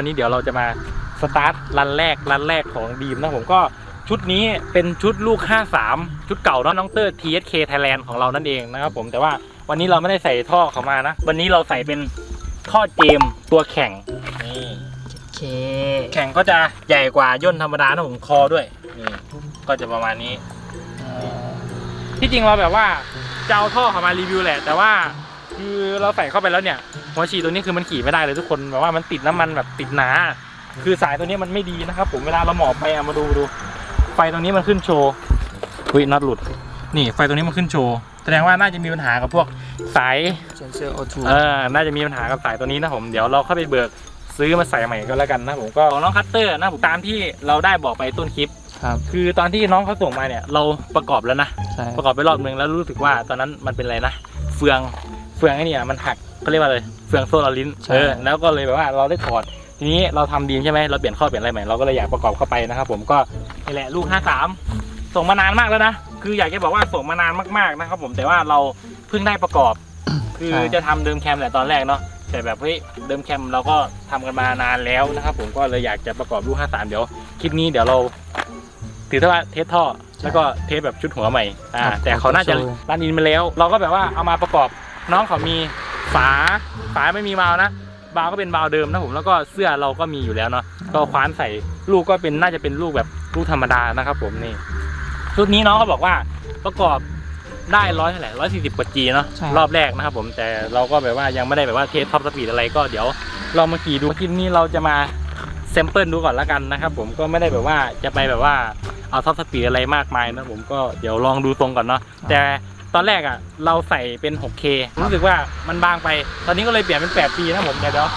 วันนี้เดี๋ยวเราจะมาสตาร์ทรันแรกรันแรกของดีมนะผมก็ชุดนี้เป็นชุดลูก 53 ชุดเก่าเนาะน้องเตอร์ TSK Thailand ของเรานั่นเองนะครับผมแต่ว่าวันนี้เราไม่ได้ใส่ท่อเข้ามานะ วันนี้เราใส่เป็นท่อเจมตัวแข่งนี่โอเค แข่งก็จะใหญ่กว่าย่นธรรมดานะผมคอด้วยนี่ก็จะประมาณนี้ ที่จริงเราแบบว่าจะเอาท่อเข้ามารีวิวแหละ แต่ว่า คือเราใส่เข้าไปแล้วเนี่ย หัวฉีดตัวนี้คือมันขี่ไม่ได้เลยทุกคนแบบว่ามันติดน้ำมันแบบติดหนา คือสายตัวนี้มันไม่ดีนะครับ ผมเวลาเราหมอบไปเอามาดูดู ไฟตรงนี้มันขึ้นโชว์อุ้ยน็อตหลุด นี่ไฟตรงนี้มันขึ้นโชว์แสดงว่าน่าจะมีปัญหากับพวกสายเซนเซอร์โอทูเออน่าจะมีปัญหากับสายตัวนี้นะผมเดี๋ยวเราเข้าไปเบิกซื้อมาใส่ใหม่ก็แล้วกันนะผมก็ของน้องคัตเตอร์นะผมตามที่เราได้บอกไปต้นคลิปครับคือตอนที่น้องเขาส่งมาเนี่ยเราประกอบแล้วนะใช่ประกอบไปรอบนึงแล้วรู้สึกว่าตอนนั้นมันเป็นอะไรนะ เฟือง เฟืองไอ้เนี่ยมันหักเขาเรียกว่าอะไรเฟืองโซ่ลาลิ้นเออแล้วก็เลยแบบว่าเราได้ถอดทีนี้เราทำดีมใช่ไหมเราเปลี่ยนข้อเปลี่ยนอะไรใหม่เราก็เลยอยากประกอบเข้าไปนะครับผมก็นี่แหละลูก 53 ส่งมานานมากแล้วนะคืออยากจะบอกว่าส่งมานานมากๆนะครับผมแต่ว่าเราเพิ่งได้ประกอบ คือจะทำเดิมแคมแหละตอนแรกเนาะแต่แบบเฮ้ยเดิมแคมเราก็ทำกันมานานแล้วนะครับผมก็เลยอยากจะประกอบลูก 53 เดี๋ยวคลิปนี้เดี๋ยวเราถือว่าเทสท่อแล้วก็เทสแบบชุดหัวใหม่อ่าแต่เขาน่าจะรันอินมาแล้ว เราก็แบบว่าเอามาประกอบ น้องเขามีฝาฝาไม่มีวาล์วนะวาล์วก็เป็นวาล์วเดิมนะผมแล้วก็เสื้อเราก็มีอยู่แล้วเนาะก็คว้านใส่ลูกก็เป็นน่าจะเป็นลูกแบบลูกธรรมดานะครับ ผมนี่ชุดนี้น้องเขาบอกว่าประกอบได้ร้อยเท่าไหร่ร้อยสี่สิบกว่าจีเนาะใช่รอบแรกนะครับผมแต่เราก็แบบว่ายังไม่ได้แบบว่าเทสท็อปสปีดอะไรก็เดี๋ยวลองมาขี่ดูคลิปนี้เราจะมาแซมเปิลดูก่อนละกันนะครับผมก็ไม่ได้แบบว่าจะไปแบบว่าเอาท็อปสปีดอะไรมากมายนะผมก็เดี๋ยวลองดูตรงก่อนเนาะแต่ ตอนแรกอะ เราใส่เป็น 6K รู้สึกว่ามันบางไป ตอนนี้ก็เลยเปลี่ยนเป็น 8 ปีนะผมเดี๋ยว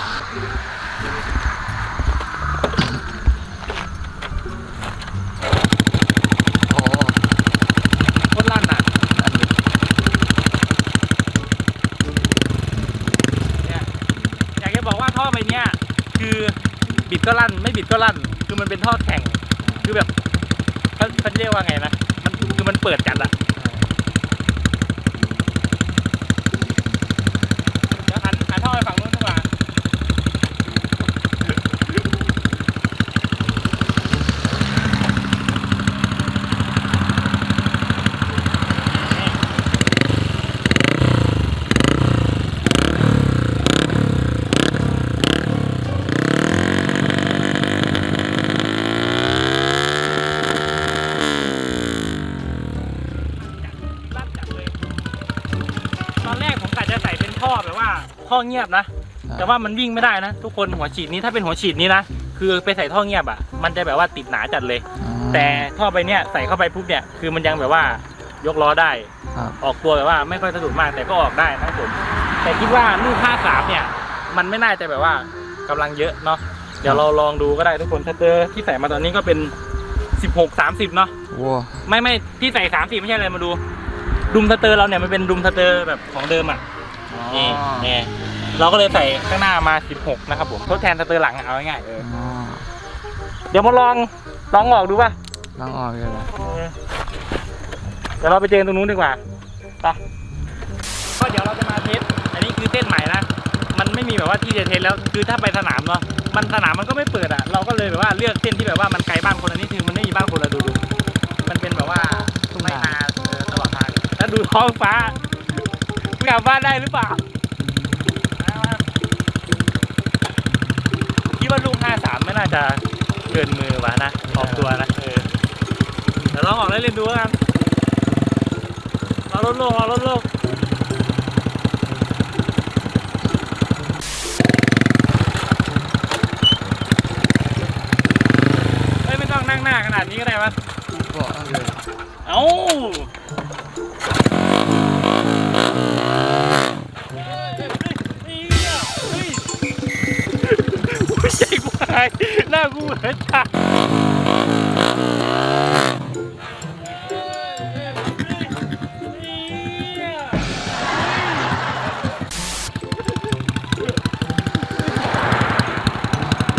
โอ้โหโคตรลั่นอะเนี่ยอยากจะบอกว่าท่อใบเนี้ยคือบิดก็ลั่นไม่บิดก็ลั่น คือมันเป็นท่อแข่ง คือแบบเขาเขาเรียกว่าไงนะ มันคือมันเปิดจัดอะเดี๋ยวหันหันท่อไปฝั่งนู้นดีกว่าลั่นจัดเลย ต อนแรกผมกะจะใส่เป็นท่อแบบว่าท่อเงียบนะ แต่ว่ามันวิ่งไม่ได้นะ ทุกคนหัวฉีดนี้ถ้าเป็นหัวฉีดนี้นะ คือไปใส่ท่อเงียบอะ มันจะแบบว่าติดหนาจัดเลย แต่ท่อไปเนี้ยใส่เข้าไปปุ๊บเนี่ย คือมันยังแบบว่ายกล้อได้ครับออกตัวแบบว่าไม่ค่อยสะดุดมากแต่ก็ออกได้นะครับผม แต่คิดว่าลูก53เนี่ย มันไม่น่าจะแบบว่ากำลังเยอะเนาะ เดี๋ยวเราลองดูก็ได้ทุกคนถ้าเจอที่ใส่มาตอนนี้ก็เป็น 16 30เนาะว้าไม่ไม่ที่ใส่ 30 ไม่ใช่อะไรมาดู ดุมสเตอร์เราเนี่ยมันเป็นดุมสเตอร์แบบของเดิมอะนี่นี่เราก็เลยใส่ข้างหน้ามา 16 นะครับผมทดแทนสเตอร์หลังอะเอาง่ายๆเอออ๋อเดี๋ยวมาลองลองออกดูป่ะลองออกเลยเหรอเดี๋ยวเราไปเจอกันตรงนู้นดีกว่าไปก็เดี๋ยวเราจะมาเทสอันนี้คือเส้นใหม่นะมันไม่มีแบบว่าที่จะเทสแล้วคือถ้าไปสนามเนาะมันสนามมันก็ไม่เปิดอะเราก็เลยแบบว่าเลือกเส้นที่แบบว่ามันไกลบ้านคนอันนี้คือมันไม่มีบ้านคนละดูดูมันเป็นแบบว่าไม่นาเออตลอดทาง แล้ว ดูท้องฟ้ากลับบ้านได้หรือเปล่าเอามาคิดว่าลูก 53 ไม่น่าจะเกินมือวะนะออกตัวนะเออเดี๋ยวลองออกเล่นๆดูแล้วกันเอารถโลกเอารถโลกเฮ้ยไม่ต้องนั่งหน้าขนาดนี้ก็ได้ปะบอกเลยเอ้า หน้ากูเหมือนจ้า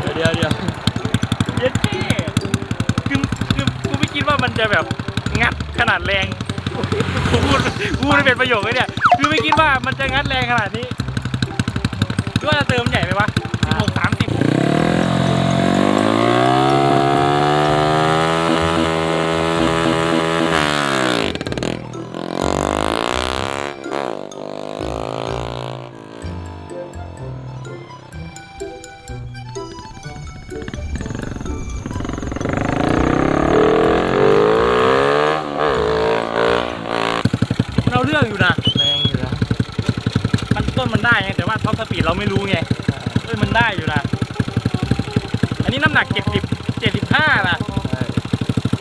เดี๋ยวเดี๋ยวเดี๋ยวเย็ดเท่คือคือกูไม่คิดว่ามันจะแบบงัดขนาดแรงกูพูดกูไม่เป็นประโยคเลยเนี่ย คือไม่คิดว่ามันจะงัดแรงขนาดนี้คิดว่าจะเติมใหญ่ไหมวะ ได้ไงแต่ว่าท็อปสปีดเราไม่รู้ไงเอ้ยมันได้อยู่นะ อันนี้น้ำหนักเจ็ดสิบเจ็ดสิบห้านะใช่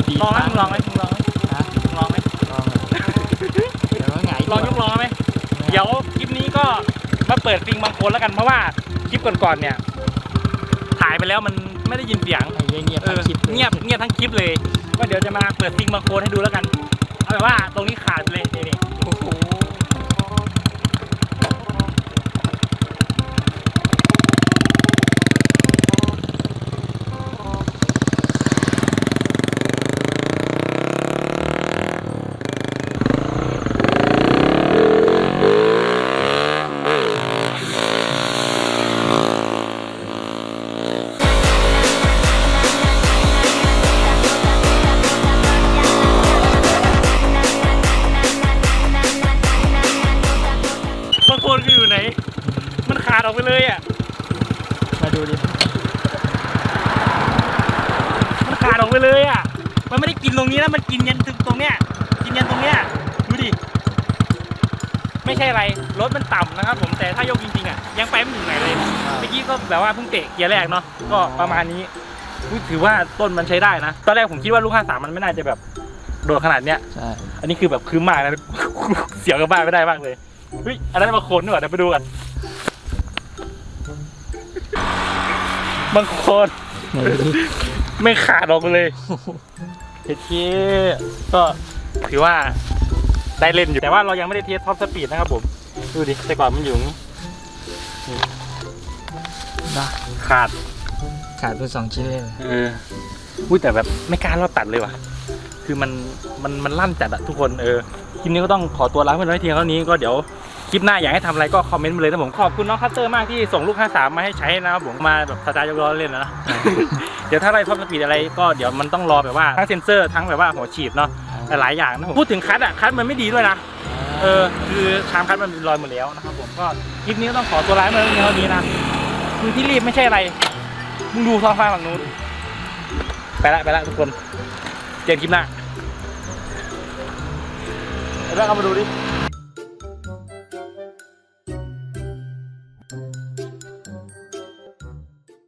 ดีลองไหมคมึงลองไหมมึงลองไหมฮะมึงลองไหมลองอะเดี๋ยวว่าไงลองยกล้อไหมเดี๋ยวคลิปนี้ก็มาเปิดฟิงบางคนแล้วกันเพราะว่าคลิปก่อนๆเนี่ยถ่ายไปแล้วมันไม่ได้ยินเสียงไอ้เงียบๆเอทั้งอคลิปลเงียบเงียบทั้งคลิปเลย ก็เดี๋ยวจะมาเปิดฟิงบางโคนให้ดูแล้วกันเอาแบบว่าตรงนี้ขาดไปเลยนี่นี่ ดูดิมันขาดออกไปเลยอะ มันไม่ได้กินตรงนี้นะ มันกินยันถึงตรงเนี้ย กินยันตรงเนี้ย ดูดิ ไม่ใช่อะไร รถมันต่ำนะครับผม แต่ถ้ายกจริงๆอะ ยังไปไม่ถึงไหนเลย เมื่อกี้ก็แบบว่าเพิ่งเตะเกียร์แรกเนาะ ก็ประมาณนี้อุ๊ยถือว่าต้นมันใช้ได้นะ ตอนแรกผมคิดว่าลูก 53 มันไม่น่าจะแบบโดดขนาดเนี้ย ใช่อันนี้คือแบบคืมมากนะ เสียวกับบ้านไม่ได้มากเลย เฮ้ย อันนั้นบางโคนด้วยเดี๋ยวไปดูกัน บางโคนไหนดูดิไม่ขาดออกมาเลยเฮ้ยก็ถือว่าได้เล่นอยู่ แต่ว่าเรายังไม่ได้เทสท็อปสปีดนะครับผม ดูดิ แต่ก่อนมันอยู่อย่างนี้นะขาด ขาดไปสองชิ้นเลย เอออุ้ยแต่แบบไม่กล้ารอบตัดเลยว่ะ คือมันมันมันลั่นจัดอะทุกคนเออคลิปนี้ก็ต้องขอตัวลาเพื่อนไว้เพียงเท่านี้ก็เดี๋ยว คลิปหน้าอยากให้ทำอะไรก็คอมเมนต์มาเลยนะผมขอบคุณน้องคัตเตอร์มากที่ส่งลูก 53 มาให้ใช้นะครับผมมาแบบสไตล์ยกล้อเล่นนะ เดี๋ยวถ้าอะไรท็อปสปีดอะไรก็เดี๋ยวมันต้องรอแบบว่าทั้งเซ็นเซอร์ทั้งแบบว่าหัวฉีดเนาะหลายอย่างนะผมพูดถึงคัทอะคัทมันไม่ดีด้วยนะเออคือชามคัทมันเป็นรอยหมดแล้วนะครับผมก็คลิปนี้ก็ต้องขอตัวลาไปเพียงเท่านี้นะคือที่รีบไม่ใช่อะไรมึงดูท้องฟ้าฝั่งนู้นไปละไปละทุกคนเจอกันคลิปหน้าไปแล้วเอามาดูดิ